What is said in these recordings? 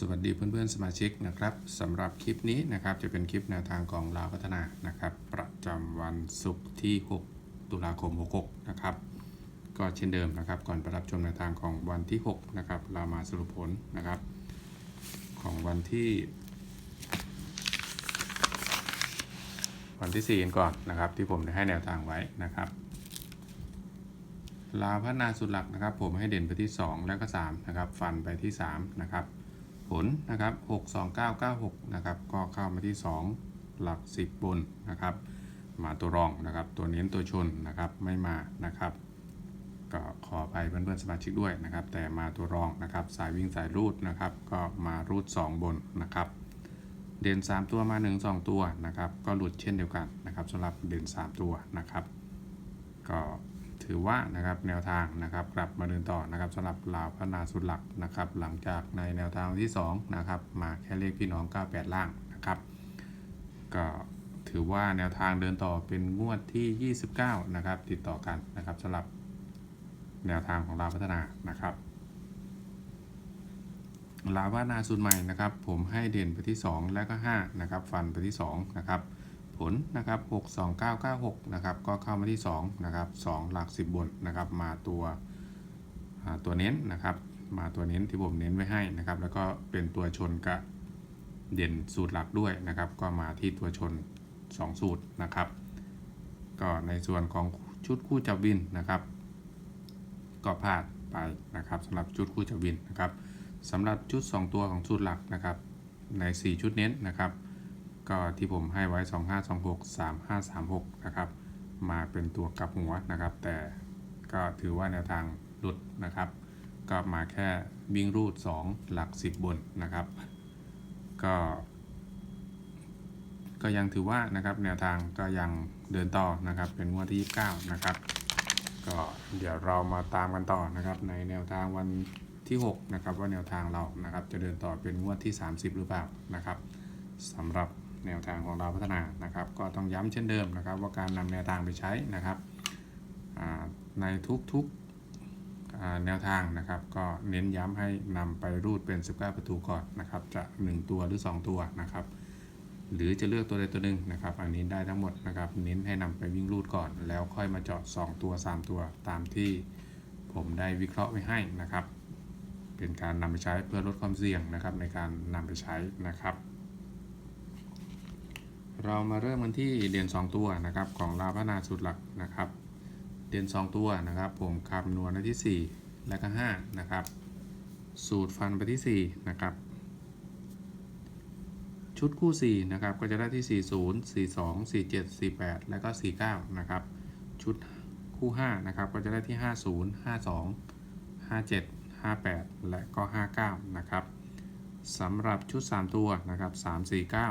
สวัสดีเพื่อนๆสมาชิกนะครับสำหรับคลิปนี้นะครับจะเป็นคลิปแนวทางของลาวพัฒนานะครับ ประจำวันศุกร์ที่ 6 ตุลาคม 66 นะครับ ก็เช่นเดิมนะครับ ก่อนไปรับชมแนวทางของวันที่ 6 นะครับ เรามาสรุปผลนะครับ ของวันที่ วันที่ 4 กันก่อนนะครับ ที่ผมได้ให้แนวทางไว้นะครับลาวพัฒนาสุดหลักนะครับ ผมให้เด่นไปที่ 2 แล้วก็3นะครับฟันไปที่3นะครับ ผลนะครับ 62996 นะครับ ก็เข้ามาที่ 2 หลัก 10 บนนะครับ มาตัวรองนะครับ ตัวเน้นตัวชนนะครับ ไม่มานะครับ ก็ขอไปเพื่อนๆสมาชิกด้วยนะครับ แต่มาตัวรองนะครับ สายวิ่งสายรูดนะครับ ก็มารูด 2 บนนะครับเด่น3 ตัวมา 1 2 ตัวนะครับ ก็หลุดเช่นเดียวกันนะครับสำหรับเด่น3 ตัวนะครับ ก็ ถือว่านะครับแนวทางนะครับกลับมาเดินต่อนะครับสำหรับลาวพัฒนาสุดหลักนะครับหลังจากในแนวทางที่2นะครับมาแค่เลขพี่น้อง 98 ล่างนะครับก็ถือว่าแนวทางเดินต่อเป็นงวดที่ 29 นะครับติดต่อกันนะครับสำหรับแนวทางของลาวพัฒนานะครับลาวพัฒนาสูตรใหม่นะครับผมให้เด่นไปที่ 2 และก็5นะครับฟันไปที่2นะครับ ผลนะครับ 62996 นะครับก็เข้ามาที่ 2 นะครับ 2 หลัก 10 บนนะครับ มาตัวตัวเน้นนะครับ มาตัวเน้นที่ผมเน้นไว้ให้นะครับ แล้วก็เป็นตัวชนกับเด่นสูตรหลักด้วยนะครับ ก็มาที่ตัวชน 2 สูตรนะครับ ก็ในส่วนของชุดคู่จับวินนะครับ ก็พลาดไปนะครับสำหรับชุดคู่จับวินนะครับสำหรับชุด 2 ตัวของสูตรหลักนะครับ ใน 4 ชุดเน้นนะครับ ก็ที่ผมให้ไว้ 2526 3536 นะครับ มาเป็นตัวกลับหัวนะครับ แต่ก็ถือว่าแนวทางหลุดนะครับ ก็มาแค่วิ่งรูด 2 หลัก 10 บนนะครับ ก็ ก็ยังถือว่านะครับแนวทางก็ยังเดินต่อนะครับ เป็นงวดที่ 29 นะครับก็เดี๋ยวเรามาตามกันต่อนะครับในแนวทางวันที่6นะครับว่าแนวทางเรานะครับจะเดินต่อเป็นงวดที่ 30 หรือเปล่านะครับสำหรับ แนวทางของเราพัฒนานะครับ ก็ต้องย้ำเช่นเดิมนะครับ ว่าการนำแนวทางไปใช้นะครับในทุกๆแนวทางนะครับ ก็เน้นย้ำให้นำไปรูดเป็น 19 ประตูก่อนนะครับ จะ 1 ตัวหรือ 2 ตัวนะครับ หรือจะเลือกตัวใดตัวหนึ่งนะครับ อันนี้ได้ทั้งหมดนะครับ เน้นให้นำไปวิ่งรูดก่อน แล้วค่อยมาเจาะ2ตัว 3 ตัวตามที่ผมได้วิเคราะห์ไว้ให้นะครับ เป็นการนำไปใช้เพื่อลดความเสี่ยงนะครับในการนำไปใช้นะครับ เรามาเริ่มกันที่เด่น2 ตัวนะครับของลาพนาสุดหลักนะครับเด่น2 ตัวนะครับ ผมคำนวณได้ที่ 4 และก็5นะครับ สูตรฟันไปที่4นะครับชุดคู่4นะครับก็จะได้ที่ 40 42 47 48 แล้วก็ 49 นะครับ ชุดคู่5นะครับก็จะได้ที่ 50 52 57 58 และก็ 59 นะครับ สำหรับชุด 3 ตัวนะครับ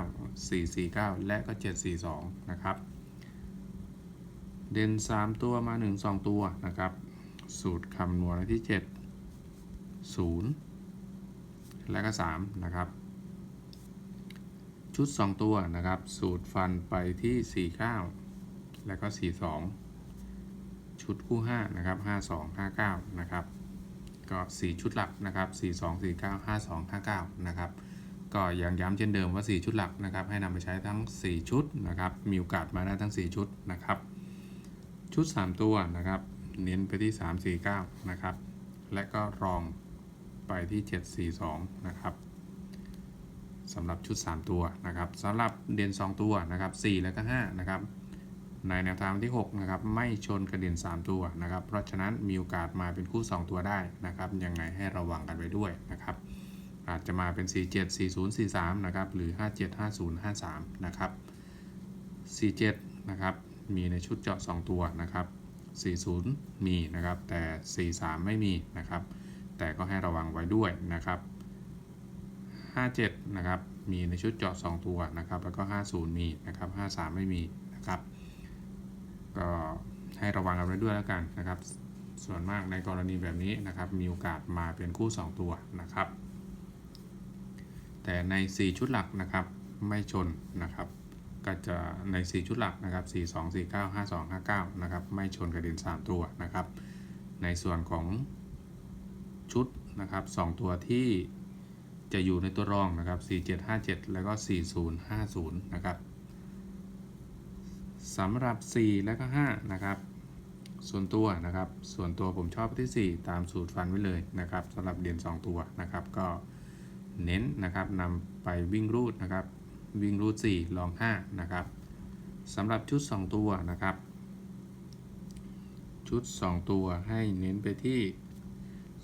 349 449 และก็ 742 นะครับ เด่น 3 ตัวมา 1 2 ตัวนะครับ สูตรคำนวณที่ 7 0 และก็ 3 นะครับ ชุด 2 ตัวนะครับ สูตรฟันไปที่ 49 แล้วก็ 42 ชุดคู่ 5 นะครับ 52 59 นะครับ ก็ 4 ชุดหลักนะครับ 42 49 52 59 นะครับ ก็ยังย้ำเช่นเดิมว่า 4 ชุดหลักนะครับ ให้นำไปใช้ทั้ง 4 ชุดนะครับ มีโอกาสมาได้ทั้ง 4 ชุดนะครับ ชุด 3 ตัวนะครับ เน้นไปที่ 3 4 9 นะครับ และก็รองไปที่ 7 4 2 นะครับสำหรับชุด 3 ตัวนะครับสำหรับเด่น2 ตัวนะครับ 4 และก็5นะครับ ในแนวทางที่ 6 นะครับ ไม่ชนกระเด็น 3 ตัวนะครับ เพราะฉะนั้นมีโอกาสมาเป็นคู่ 2 ตัวได้นะครับ ยังไงให้ระวังกันไว้ด้วยนะครับ อาจจะมาเป็น 47 40 43 นะครับ หรือ 57 50 53 นะครับ 47 นะครับ มีในชุดเจาะ 2 ตัวนะครับ 40 มีนะครับ แต่ 43 ไม่มีนะครับ แต่ก็ให้ระวังไว้ด้วยนะครับ 57 นะครับ มีในชุดเจาะ 2 ตัวนะครับ แล้วก็ 50 มีนะครับ 53 ไม่มีนะครับ ก็ให้ระวังกันไว้ด้วยแล้วกันนะครับ ส่วนมากในกรณีแบบนี้นะครับ มีโอกาสมาเป็นคู่ 2 ตัวนะครับ แต่ใน 4 ชุดหลักนะครับไม่ชนนะครับก็จะใน 4 ชุดหลักนะครับ 4 2 4 9 5 2 5 9 นะครับ ไม่ชนกระเด็น3 ตัวนะครับ ในส่วนของชุดนะครับ 2 ตัวที่จะอยู่ในตัวรองนะครับ 4757 แล้วก็ 4050 นะครับ สำหรับ 4 และก็ 5 นะครับ ส่วนตัวนะครับ ส่วนตัวผมชอบที่ 4 ตามสูตรฟันไว้เลยนะครับสำหรับเด่น2ตัวนะครับ ก็เน้นนะครับนำไปวิ่งรูดนะครับ วิ่งรูด 4 ลอง 5 นะครับสำหรับชุด 2 ตัวนะครับ ชุด 2 ตัวให้เน้นไปที่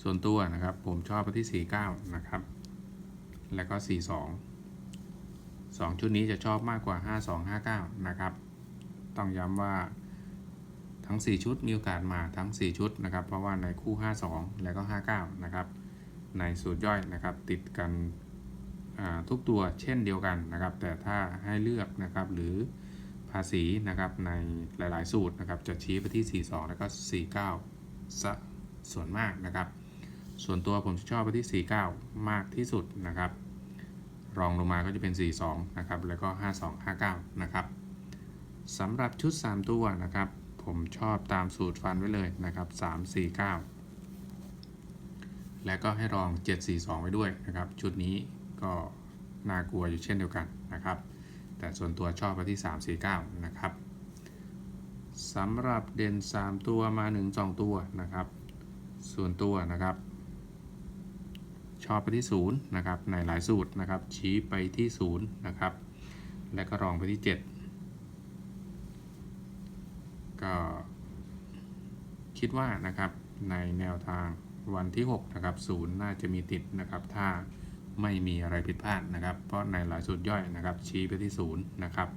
ส่วนตัวนะครับ ผมชอบไปที่ 49 นะครับ แล้วก็ 42 2 ชุดนี้จะชอบมากกว่า 5259 นะครับ ต้องย้ำว่าทั้ง 4 ชุดมีโอกาสมาทั้ง 4 ชุดนะครับ เพราะว่าในคู่ 52 แล้วก็ 59 นะครับ ในสูตรย่อยนะครับ ติดกันทุกตัวเช่นเดียวกันนะครับ แต่ถ้าให้เลือกนะครับหรือภาษีนะครับในหลาย ๆ สูตรนะครับ จะชี้ไปที่ 42 แล้วก็ 49ซะส่วนมากนะครับ ส่วนตัวผมชอบไปที่ 49 มากที่สุดนะครับ รองลงมาก็จะเป็น 42 นะครับ แล้วก็ 52 59 นะครับ สำหรับชุด 3 ตัวนะครับ ผมชอบตามสูตรฟันไว้เลยนะครับ 3 4 9 และก็ให้รอง 742 ไว้ด้วยนะครับ ชุดนี้ก็น่ากลัวอยู่เช่นเดียวกันนะครับ แต่ส่วนตัวชอบไปที่ 349 นะครับสำหรับเด่น 3 ตัวมา 1 2 ตัวนะครับ ส่วนตัวนะครับ ชอบไปที่0นะครับในหลายสูตรนะครับ ชี้ไปที่0นะครับ และก็รองไปที่ 7 ก็คิดว่านะครับในแนวทางวันที่6นะครับศูนย์น่าจะมีติดนะครับถ้าไม่มีอะไรผิดพลาดนะครับ เพราะในหลายสูตรย่อยนะครับ ชี้ไปที่0นย์นะครับ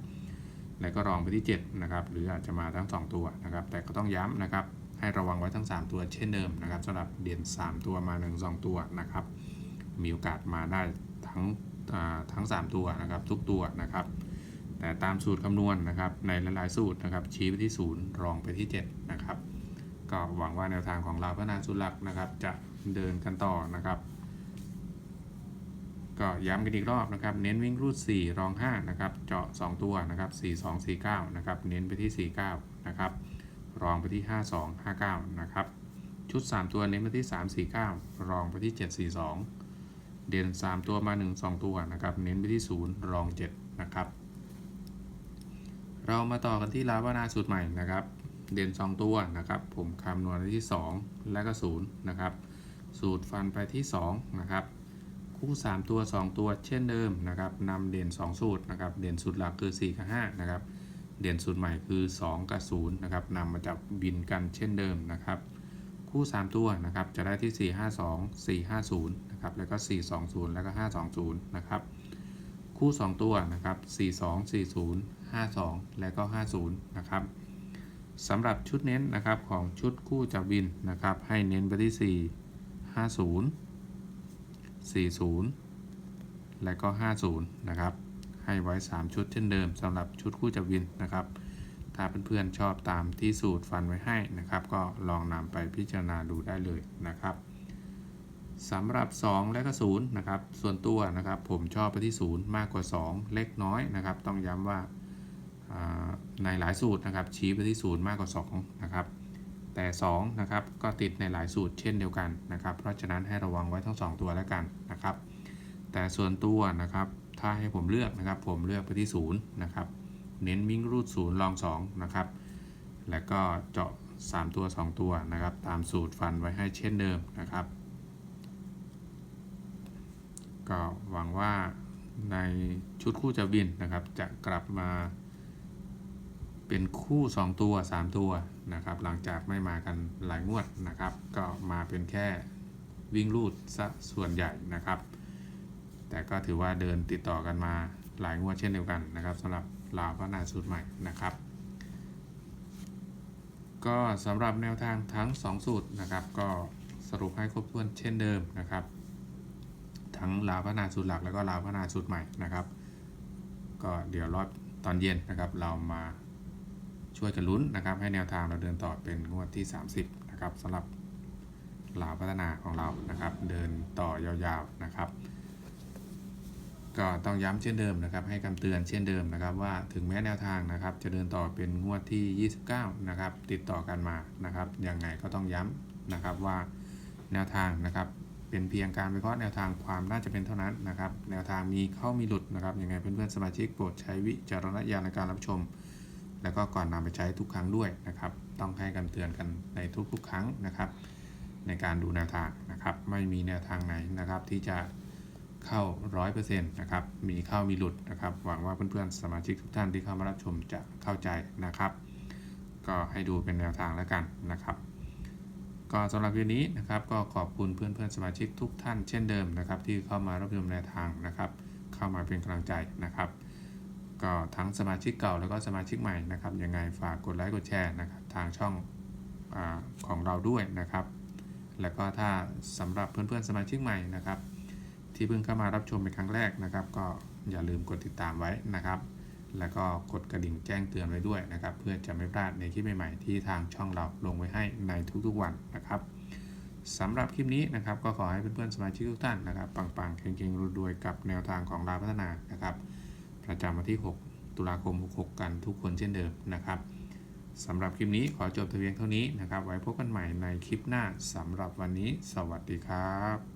แล้วก็รองไปที่7นะครับหรืออาจจะมาทั้ง 2 ตัวนะครับ แต่ก็ต้องย้ำนะครับให้ระวังไว้ทั้ง 3 ตัวเช่นเดิมนะครับสำหรับเด่น3 ตัวมา 1 2 ตัวนะครับ มีโอกาสมาได้ทั้งทั้ง 3 ตัวนะครับทุกตัวนะครับ แต่ตามสูตรคำนวณนะครับในหลายๆสูตรนะครับชี้ไปที่ 0 รองไปที่7นะครับก็หวังว่าแนวทางของเราพัฒนาสูตรหลักนะครับ จะเดินกันต่อนะครับ ก็ย้ำกันอีกรอบนะครับ เน้นวิ่งรูด 4 รอง 5 นะครับ เจาะ 2 ตัวนะครับ 4 2 4 9 นะครับ เน้นไปที่ 49 นะครับ รองไปที่ 52 59 นะครับ ชุด 3 ตัวเน้นไปที่ 3 4 9 รองไปที่ 7 4 2 เด่น 3 ตัวมา 1 2 ตัวนะครับ เน้นไปที่ 0 รอง 7 นะครับ เรามาต่อกันที่ลาวานาสูตรใหม่นะครับ เด่น 2 ตัวนะครับ ผมคำนวณไว้ที่ 2 และก็0นะครับ สูตรฟันไปที่2นะครับ คู่ 3 ตัว 2 ตัวเช่นเดิมนะครับนำเด่น 2 สูตรนะครับ เด่นสูตรหลักคือ 4 กับ 5 นะครับ เด่นสูตรใหม่คือ 2 กับ0นะครับนำมาจับบินกันเช่นเดิมนะครับ คู่ 3 ตัวนะครับจะได้ที่ 452 450นะครับ แล้วก็ 420 แล้วก็ 520 นะครับ คู่ 2 ตัวนะครับ 42 40 52 และก็ 50 นะครับสำหรับชุดเน้นนะครับของชุดคู่จับวินนะครับ ให้เน้นไปที่ 4 50 40 และก็ 50 นะครับ ให้ไว้ 3 ชุดเช่นเดิมสำหรับชุดคู่จับวินนะครับ ถ้าเพื่อนๆชอบตามที่สูตรฟันไว้ให้นะครับ ก็ลองนำไปพิจารณาดูได้เลยนะครับสำหรับ 2 และก็0นะครับ ส่วนตัวนะครับ ผมชอบไปที่ 0 มากกว่า 2 เล็กน้อยนะครับ ต้องย้ำว่าอ่า ในหลายสูตรนะครับชี้ไปที่0มากกว่า2นะครับแต่2นะครับก็ติดในหลายสูตรเช่นเดียวกันนะครับ เพราะฉะนั้นให้ระวังไว้ทั้ง 2 ตัวแล้วกันนะครับ แต่ส่วนตัวนะครับถ้าให้ผมเลือกนะครับ ผมเลือกไปที่0นะครับเน้นวิ่งรูด0ลอง2นะครับแล้วก็เจาะ 3 ตัว 2 ตัวนะครับ ตามสูตรฟันไว้ให้เช่นเดิมนะครับ ก็หวังว่าในชุดคู่จะบินนะครับ จะกลับมา เป็นคู่ 2 ตัว 3 ตัวนะครับ หลังจากไม่มากันหลายงวดนะครับ ก็มาเป็นแค่วิ่งรูดซะส่วนใหญ่นะครับ แต่ก็ถือว่าเดินติดต่อกันมาหลายงวดเช่นเดียวกันนะครับสำหรับลาวพัฒนาสูตรใหม่นะครับ ก็สำหรับแนวทางทั้ง 2 สูตรนะครับ ก็สรุปให้ครบถ้วนเช่นเดิมนะครับ ทั้งลาวพัฒนาสูตรหลักแล้วก็ลาวพัฒนาสูตรใหม่นะครับ ก็เดี๋ยวรอบตอนเย็นนะครับ เรามา ช่วยกันลุ้นนะครับให้แนวทางเราเดินต่อเป็นงวดที่ 30นะครับสำหรับลาวพัฒนาของเรานะครับ เดินต่อยาวๆนะครับ ก็ต้องย้ำเช่นเดิมนะครับ ให้คำเตือนเช่นเดิมนะครับ ว่าถึงแม้แนวทางนะครับ จะเดินต่อเป็นงวดที่ 29นะครับติดต่อกันมานะครับยังไงก็ต้องย้ำนะครับว่าแนวทางนะครับเป็นเพียงการวิเคราะห์แนวทางความน่าจะเป็นเท่านั้นนะครับ แนวทางมีเข้ามีหลุดนะครับยังไงเพื่อนๆสมาชิกโปรดใช้วิจารณญาณในการรับชม แล้วก็ก่อนนำไปใช้ทุกครั้งด้วยนะครับ ต้องให้กันเตือนกันในทุกๆ ครั้งนะครับ ในการดูแนวทางนะครับ ไม่มีแนวทางไหนนะครับ ที่จะเข้าร้อยเปอร์เซ็นต์นะครับ มีเข้ามีหลุดนะครับ หวังว่าเพื่อนๆสมาชิกทุกท่านที่เข้ามารับชมจะเข้าใจนะครับ ก็ให้ดูเป็นแนวทางแล้วกันนะครับก็สำหรับวันนี้นะครับก็ขอบคุณเพื่อนๆสมาชิกทุกท่านเช่นเดิมนะครับ ที่เข้ามารับชมแนวทางนะครับ เข้ามาเป็นกำลังใจนะครับ ก็ทั้งสมาชิกเก่าแล้วก็สมาชิกใหม่นะครับยังไงฝากกดไลค์กดแชร์นะครับทางช่องอของเราด้วยนะครับ แล้วก็ถ้าสำหรับเพื่อนๆสมาชิกใหม่นะครับ ที่เพิ่งเข้ามารับชมเป็นครั้งแรกนะครับ ก็อย่าลืมกดติดตามไว้นะครับ แล้วก็กดกระดิ่งแจ้งเตือนไว้ด้วยนะครับ เพื่อจะไม่พลาดในคลิปใหม่ๆ ที่ทางช่องเราลงไว้ให้ในทุกๆวันนะครับสำหรับคลิปนี้นะครับก็ขอให้เพื่อนๆสมาชิกทุกท่านนะครับปังๆเก่งๆรวยๆกับแนวทางของดาพัฒนานะครับ ประจำวันที่ 6 ตุลาคม 66 กันทุกคนเช่นเดิมนะครับสำหรับคลิปนี้ขอจบแต่เพียงเท่านี้นะครับ ไว้พบกันใหม่ในคลิปหน้าสำหรับวันนี้ สวัสดีครับ